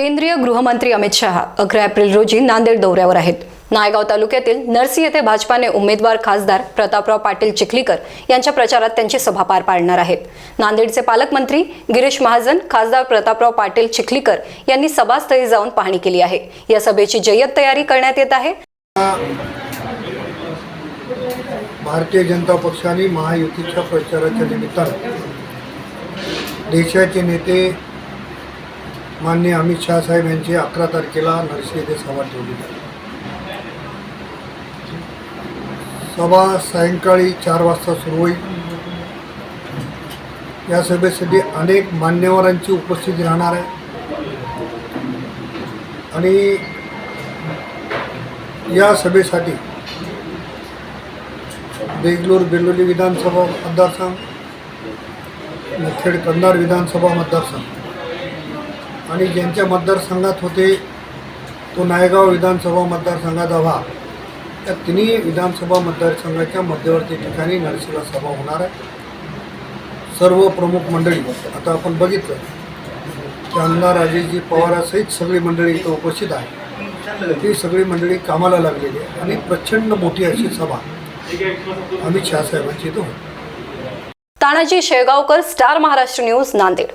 केंद्रीय गृहमंत्री अमित शहा अकरा एप्रिल रोजी नांदेड दौऱ्यावर आहेत. नायगाव तालुक्यातील नरसी येथे भाजपाने उमेदवार खासदार प्रतापराव पाटील चिखलीकर यांच्या प्रचारात त्यांची सभा पार पाडणार आहेत. नांदेडचे पालकमंत्री गिरीश महाजन खासदार प्रतापराव पाटील चिखलीकर यांनी सभास्थळी जाऊन पाहणी केली आहे. या सभेची जय्यत तयारी करण्यात येत आहे. भारतीय जनता पक्षाने महायुतीच्या प्रचाराच्या निमित्तानं देशाचे नेते माननीय अमित शहा साहेब यांची अकरा तारखेला नरशी येथे सभा ठेवली आहे. सभा सायंकाळी चार वाजता सुरू होईल या सभेसाठी अनेक मान्यवरांची उपस्थिती राहणार आहे आणि या सभेसाठी बेंगलोर बेलोली विधानसभा मतदारसंघ मुखेड कंधार विधानसभा मतदारसंघ आणि ज्यांच्या मतदारसंघात होते तो नायगाव विधानसभा मतदारसंघाचा भाग त्या तिन्ही विधानसभा मतदारसंघाच्या मध्यवर्ती ठिकाणी नरसीला सभा होणार आहे. सर्व प्रमुख मंडळी आता आपण बघितलं की राजेशजी पवारासहित सगळी मंडळी इथं उपस्थित आहे ती सगळी मंडळी कामाला लागलेली आहे आणि प्रचंड मोठी अशी सभा अमित शहा साहेबांची इथं तानाजी शेळगावकर स्टार महाराष्ट्र न्यूज नांदेड.